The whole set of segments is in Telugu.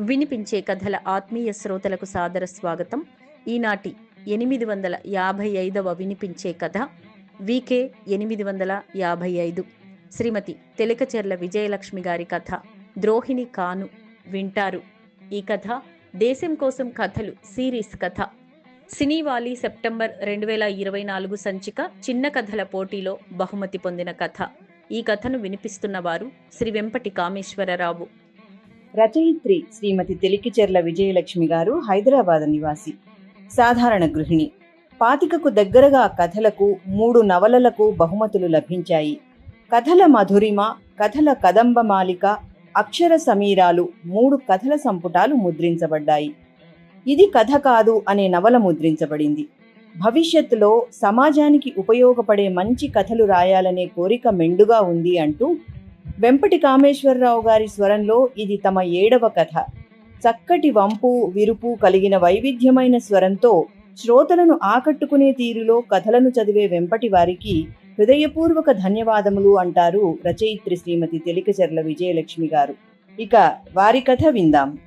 వినిపించే కథల ఆత్మీయ శ్రోతలకు సాదర స్వాగతం. ఈనాటి ఎనిమిది వందల యాభై ఐదవ వినిపించే కథ వికే ఎనిమిది వందల యాభై ఐదు. శ్రీమతి తెలకచెర్ల విజయలక్ష్మి గారి కథ ద్రోహిణి కాను వింటారు. ఈ కథ దేశం కోసం కథలు సిరీస్ కథ. సినీవాలి సెప్టెంబర్ రెండు వేల ఇరవై నాలుగు సంచిక చిన్న కథల పోటీలో బహుమతి పొందిన కథ. ఈ కథను వినిపిస్తున్న వారు శ్రీ వెంపటి కామేశ్వరరావు. రచయిత్రి శ్రీమతి తెలికిచెర్ల విజయలక్ష్మి గారు హైదరాబాద్ నివాసి. సాధారణ గృహిణి. పాతికకు దగ్గరగా కథలకు మూడు నవలలకు బహుమతులు లభించాయి. కథల మధురిమ కథల కదంబమాలిక అక్షర సమీరాలు మూడు కథల సంపుటాలు ముద్రించబడ్డాయి. ఇది కథ కాదు అనే నవల ముద్రించబడింది. భవిష్యత్తులో సమాజానికి ఉపయోగపడే మంచి కథలు రాయాలనే కోరిక మెండుగా ఉంది అంటూ వెంపటి కామేశ్వరరావు గారి స్వరంలో ఇది తమ ఏడవ కథ. చక్కటి వంపు విరుపు కలిగిన వైవిధ్యమైన స్వరంతో శ్రోతలను ఆకట్టుకునే తీరులో కథలను చదివే వెంపటి వారికి హృదయపూర్వక ధన్యవాదములు అంటారు రచయిత్రి శ్రీమతి తెలికచెర్ల విజయలక్ష్మి గారు. ఇక వారి కథ విందాం.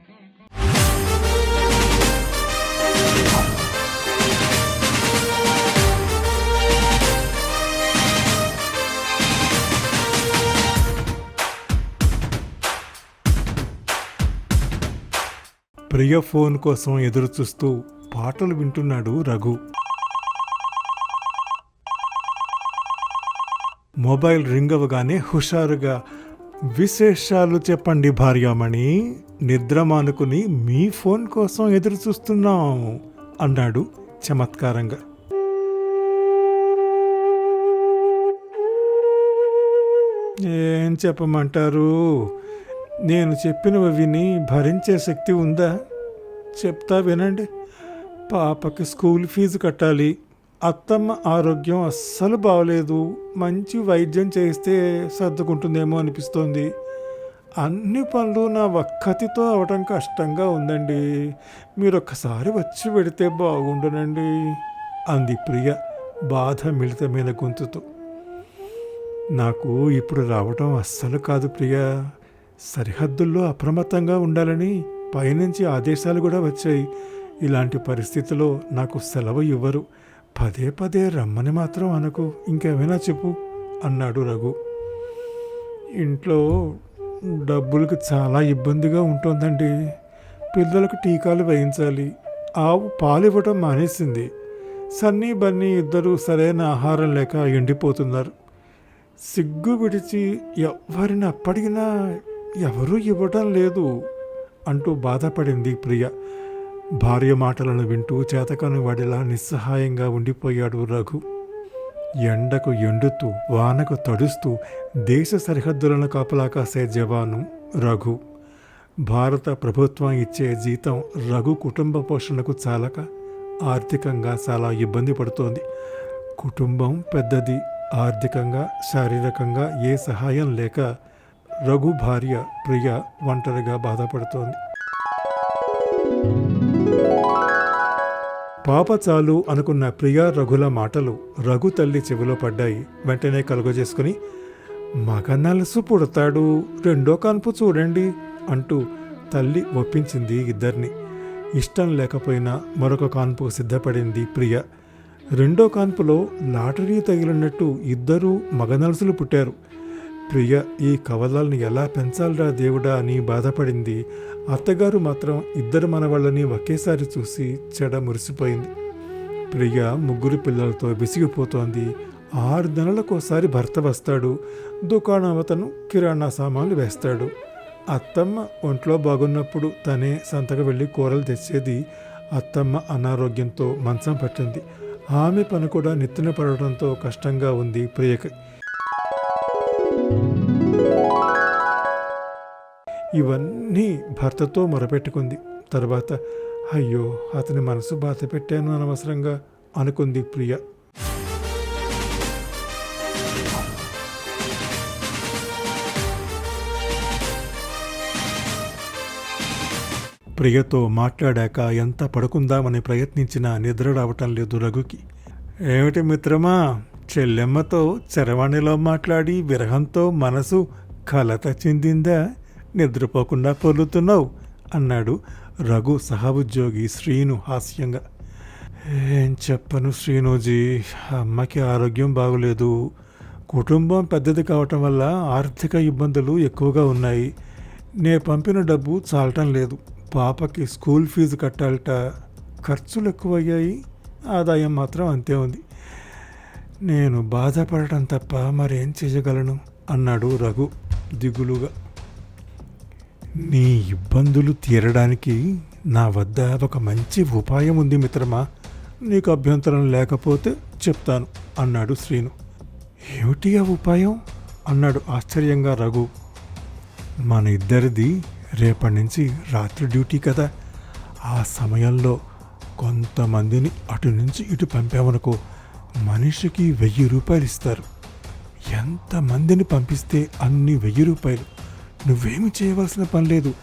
ప్రియ ఫోన్ కోసం ఎదురుచూస్తూ పాటలు వింటున్నాడు రఘు. మొబైల్ రింగ్ అవగానే హుషారుగా విశేషాలు చెప్పండి భార్యామణి నిద్ర మానుకుని మీ ఫోన్ కోసం ఎదురు చూస్తున్నాము అన్నాడు చమత్కారంగా. ఏం చెప్పమంటారు? నేను చెప్పినవి విని భరించే శక్తి ఉందా? చెప్తా వినండి. పాపకి స్కూల్ ఫీజు కట్టాలి. అత్తమ్మ ఆరోగ్యం అస్సలు బాగలేదు మంచి వైద్యం చేస్తే సర్దుకుంటుందేమో అనిపిస్తోంది. అన్ని పనులు నా ఒక్కతితో అవడం కష్టంగా ఉందండి. మీరు ఒక్కసారి వచ్చి పెడితే బాగుండునండి. అంది ప్రియ బాధ మిళితమైన గొంతుతో. నాకు ఇప్పుడు రావటం అస్సలు కాదు ప్రియా. సరిహద్దుల్లో అప్రమత్తంగా ఉండాలని పైనుంచి ఆదేశాలు కూడా వచ్చాయి. ఇలాంటి పరిస్థితిలో నాకు సెలవు ఇవ్వరు. పదే పదే రమ్మని మాత్రం అనకు. ఇంకేమైనా చెప్పు అన్నాడు రఘు. ఇంట్లో డబ్బులకు చాలా ఇబ్బందిగా ఉంటుందండి. పిల్లలకు టీకాలు వేయించాలి. ఆవు పాలు ఇవ్వటం మానేసింది. సన్నీ బన్నీ ఇద్దరు సరైన ఆహారం లేక ఎండిపోతున్నారు. సిగ్గు విడిచి ఎవరిని అప్పటికినా ఎవరూ ఇవ్వటం లేదు అంటూ బాధపడింది ప్రియ. భార్య మాటలను వింటూ చేతకాని వాడిలా నిస్సహాయంగా ఉండిపోయాడు రఘు. ఎండకు ఎండుతూ వానకు తడుస్తూ దేశ సరిహద్దులను కాపలా కాసే జవాను రఘు. భారత ప్రభుత్వం ఇచ్చే జీతం రఘు కుటుంబ పోషణకు చాలక ఆర్థికంగా చాలా ఇబ్బంది పడుతోంది. కుటుంబం పెద్దది ఆర్థికంగా శారీరకంగా ఏ సహాయం లేక రఘు భార్య ప్రియ ఒంటరిగా బాధపడుతోంది. పాప చాలు అనుకున్న ప్రియా రఘుల మాటలు రఘు తల్లి చెవిలో పడ్డాయి. వెంటనే కలుగజేసుకుని మగ నలుసు పుడతాడు రెండో కాన్పు చూడండి అంటూ తల్లి ఒప్పించింది ఇద్దరిని. ఇష్టం లేకపోయినా మరొక కాన్పు సిద్ధపడింది ప్రియ. రెండో కాన్పులో లాటరీ తగిలినట్టు ఇద్దరూ మగ నలుసులు పుట్టారు. ప్రియ ఈ కవలాల్ని ఎలా పెంచాలరా దేవుడా అని బాధపడింది. అత్తగారు మాత్రం ఇద్దరు మనవాళ్ళని ఒకేసారి చూసి చెడ మురిసిపోయింది. ప్రియ ముగ్గురు పిల్లలతో విసిగిపోతోంది. ఆరు నెలలకోసారి భర్త వస్తాడు. దుకాణం అతను కిరాణా సామాన్లు వేస్తాడు. అత్తమ్మ ఒంట్లో బాగున్నప్పుడు తనే సంతకు వెళ్ళి కూరలు తెచ్చేది అత్తమ్మ అనారోగ్యంతో మంచం పట్టింది. ఆమె పని కూడా నెత్తిన పడటంతో కష్టంగా ఉంది ప్రియకి. ఇవన్నీ భర్తతో మొరపెట్టుకుంది. తర్వాత అయ్యో అతని మనసు బాధ పెట్టాను అనవసరంగా అనుకుంది ప్రియ. ప్రియతో మాట్లాడాక ఎంత పడుకుందామని ప్రయత్నించినా నిద్ర రావటం లేదు రఘుకి. ఏమిటి మిత్రమా చెల్లెమ్మతో చరవాణిలో మాట్లాడి విరహంతో మనసు కలత చెందిందా? నిద్రపోకుండా పొర్లుతున్నావు అన్నాడు రఘు సహోద్యోగి శ్రీను హాస్యంగా. ఏం చెప్పను శ్రీనుజీ అమ్మకి ఆరోగ్యం బాగోలేదు. కుటుంబం పెద్దది కావటం వల్ల ఆర్థిక ఇబ్బందులు ఎక్కువగా ఉన్నాయి. నే పంపిన డబ్బు చాలటం లేదు. పాపకి స్కూల్ ఫీజు కట్టాలట. ఖర్చులు ఎక్కువయ్యాయి. ఆదాయం మాత్రం అంతే ఉంది. నేను బాధపడటం తప్ప మరేం చేయగలను? అన్నాడు రఘు దిగులుగా. నీ ఇబ్బందులు తీరడానికి నా వద్ద ఒక మంచి ఉపాయం ఉంది మిత్రమా. నీకు అభ్యంతరం లేకపోతే చెప్తాను అన్నాడు శ్రీను. ఏమిటి ఆ ఉపాయం? అన్నాడు ఆశ్చర్యంగా రఘు. మన ఇద్దరిది రేపటి నుంచి రాత్రి డ్యూటీ కదా. ఆ సమయంలో కొంతమందిని అటు నుంచి ఇటు పంపామనుకో మనిషికి వెయ్యి రూపాయలు ఇస్తారు ఎంతమందిని పంపిస్తే అన్ని వెయ్యి రూపాయలు? నువ్వేమి చేయవలసిన పని లేదు.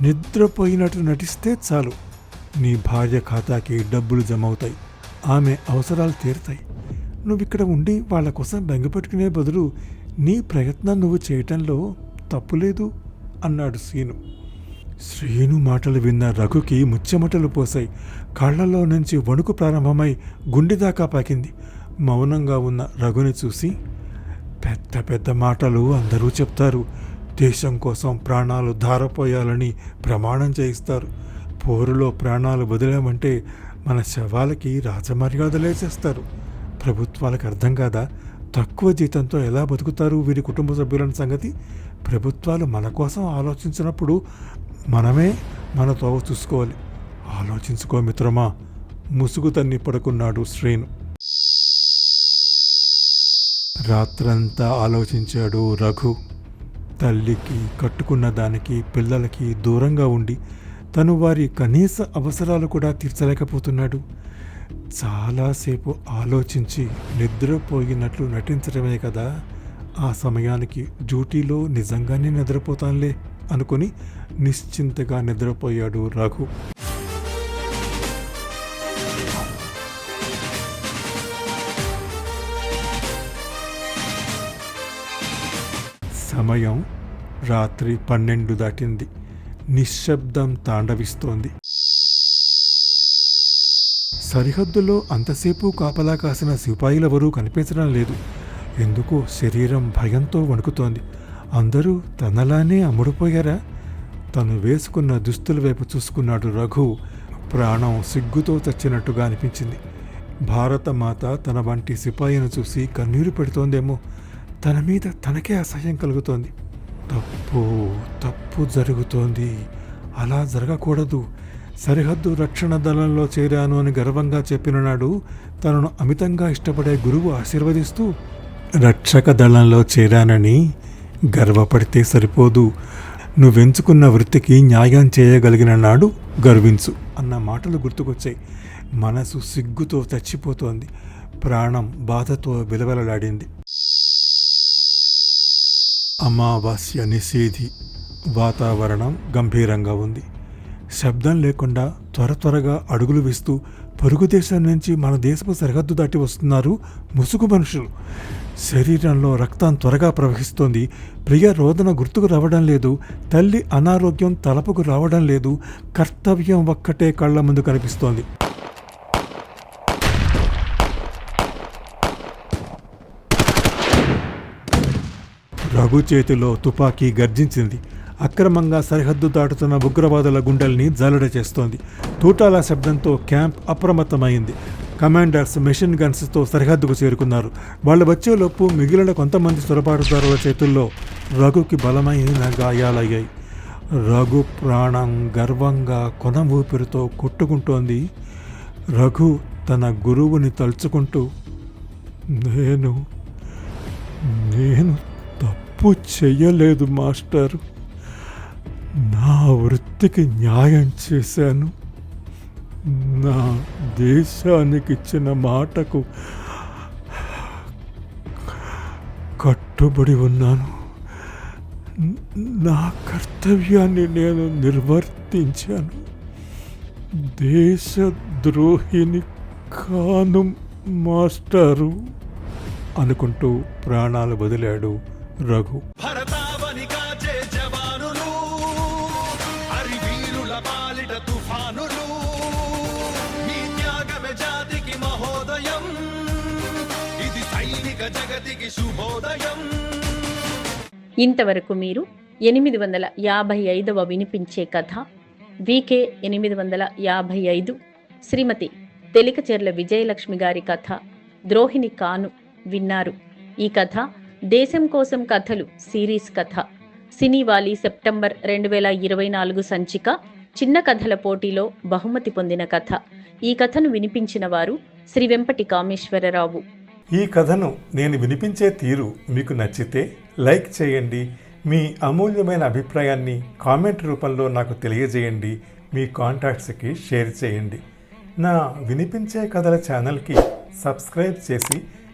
నిద్రపోయినట్టు నటిస్తే చాలు. నీ భార్య ఖాతాకి డబ్బులు జమ అవుతాయి ఆమె అవసరాలు తీరుతాయి. నువ్వు ఇక్కడ ఉండి వాళ్ళ కోసం బెంగపెట్టుకునే బదులు నీ ప్రయత్నం నువ్వు చేయటంలో తప్పులేదు అన్నాడు శ్రీను శ్రీను మాటలు విన్న రఘుకి ముచ్చెమటలు పోసాయి కళ్ళల్లో నుంచి వణుకు ప్రారంభమై గుండె దాకా పాకింది. మౌనంగా ఉన్న రఘుని చూసి పెద్ద పెద్ద మాటలు అందరూ చెప్తారు. దేశం కోసం ప్రాణాలు ధారపోయాలని ప్రమాణం చేయిస్తారు. పోరులో ప్రాణాలు వదిలామంటే మన శవాలకి రాజమర్యాదలే చేస్తారు ప్రభుత్వాలకు అర్థం కాదా? తక్కువ జీతంతో ఎలా బతుకుతారు వీరి కుటుంబ సభ్యులని సంగతి? ప్రభుత్వాలు మన కోసం ఆలోచించినప్పుడు మనమే మన తోవ చూసుకోవాలి. ఆలోచించుకో మిత్రమా ముసుగు తన్ని పడుకున్నాడు శ్రీను. రాత్రంతా ఆలోచించాడు రఘు. తల్లికి కట్టుకున్న దానికి పిల్లలకి దూరంగా ఉండి తను వారి కనీస అవసరాలు కూడా తీర్చలేకపోతున్నాడు. చాలాసేపు ఆలోచించి నిద్రపోయినట్లు నటించడమే కదా. ఆ సమయానికి డ్యూటీలో నిజంగానే నిద్రపోతానులే అనుకుని నిశ్చింతగా నిద్రపోయాడు రఘు. సమయం రాత్రి పన్నెండు దాటింది. నిశ్శబ్దం తాండవిస్తోంది. సరిహద్దులో అంతసేపు కాపలా కాసిన సిపాయిలెవరూ కనిపించడం లేదు. ఎందుకో శరీరం భయంతో వణుకుతోంది. అందరూ తనలానే అమ్ముడుపోయారా? తను వేసుకున్న దుస్తుల వైపు చూసుకున్నాడు రఘు. ప్రాణం సిగ్గుతో చచ్చినట్టుగా అనిపించింది. భారతమాత తన వంటి సిపాయిని చూసి కన్నీరు పెడుతోందేమో. తన మీద తనకే అసహ్యం కలుగుతోంది. తప్పు తప్పు జరుగుతోంది. అలా జరగకూడదు. సరిహద్దు రక్షణ దళంలో చేరాను అని గర్వంగా చెప్పిన నాడు తనను అమితంగా ఇష్టపడే గురువు ఆశీర్వదిస్తూ రక్షక దళంలో చేరానని గర్వపడితే సరిపోదు. నువ్వెంచుకున్న వృత్తికి న్యాయం చేయగలిగిన నాడు గర్వించు అన్న మాటలు గుర్తుకొచ్చాయి. మనసు సిగ్గుతో చచ్చిపోతోంది. ప్రాణం బాధతో విలవలలాడింది. అమావాస్య నిషేధి వాతావరణం గంభీరంగా ఉంది. శబ్దం లేకుండా త్వర త్వరగా అడుగులు వేస్తూ పొరుగు దేశం నుంచి మన దేశపు సరిహద్దు దాటి వస్తున్నారు ముసుగు మనుషులు. శరీరంలో రక్తం త్వరగా ప్రవహిస్తోంది. ప్రియ రోదన గుర్తుకు రావడం లేదు. తల్లి అనారోగ్యం తలపుకు రావడం లేదు. కర్తవ్యం ఒక్కటే కళ్ళ ముందు కనిపిస్తోంది. రఘు చేతిలో తుపాకీ గర్జించింది. అక్రమంగా సరిహద్దు దాటుతున్న ఉగ్రవాదుల గుండెల్ని జల్లడ చేస్తోంది. తూటాల శబ్దంతో క్యాంప్ అప్రమత్తమైంది. కమాండర్స్ మెషిన్ గన్స్తో సరిహద్దుకు చేరుకున్నారు. వాళ్ళు వచ్చేలోపు మిగిలిన కొంతమంది చొరబాటుదారుల చేతుల్లో రఘుకి బలమైన గాయాలయ్యాయి. రఘు ప్రాణం గర్వంగా కొన ఊపిరితో కొట్టుకుంటోంది. రఘు తన గురువుని తలుచుకుంటూ నేను నేను తప్పు చెయ్యలేదు మాస్టర్. నా వృత్తికి న్యాయం చేశాను. నా దేశానికి ఇచ్చిన మాటకు కట్టుబడి ఉన్నాను. నా కర్తవ్యాన్ని నేను నిర్వర్తించాను. దేశద్రోహిని కాను మాస్టారు అనుకుంటూ ప్రాణాలు వదిలాడు రఘు. భరతావని కాచే జవానులు హరివీరుల పాలిట తుఫానులు మీ త్యాగమే జాతికి మహోదయం ఇది సైనిక జగతికి శుభోదయం. ఇంతవరకు మీరు ఎనిమిది వందల యాభై ఐదవ వినిపించే కథ వికే ఎనిమిది వందల యాభై ఐదు శ్రీమతి తెలికచెర్ల విజయలక్ష్మి గారి కథ ద్రోహిణి కాను విన్నారు. ఈ కథ దేశం కోసం కథలు సిరీస్ కథ. సినీవాలి సెప్టెంబర్ రెండు వేల ఇరవై నాలుగు సంచిక చిన్న కథల పోటీలో బహుమతి పొందిన కథ. ఈ కథను వినిపించిన వారు శ్రీ వెంపటి కామేశ్వరరావు ఈ కథను నేను వినిపించే తీరు మీకు నచ్చితే లైక్ చేయండి. మీ అమూల్యమైన అభిప్రాయాన్ని కామెంట్ రూపంలో నాకు తెలియజేయండి. మీ కాంటాక్ట్స్కి షేర్ చేయండి. నా వినిపించే కథల ఛానల్కి సబ్స్క్రైబ్ చేసి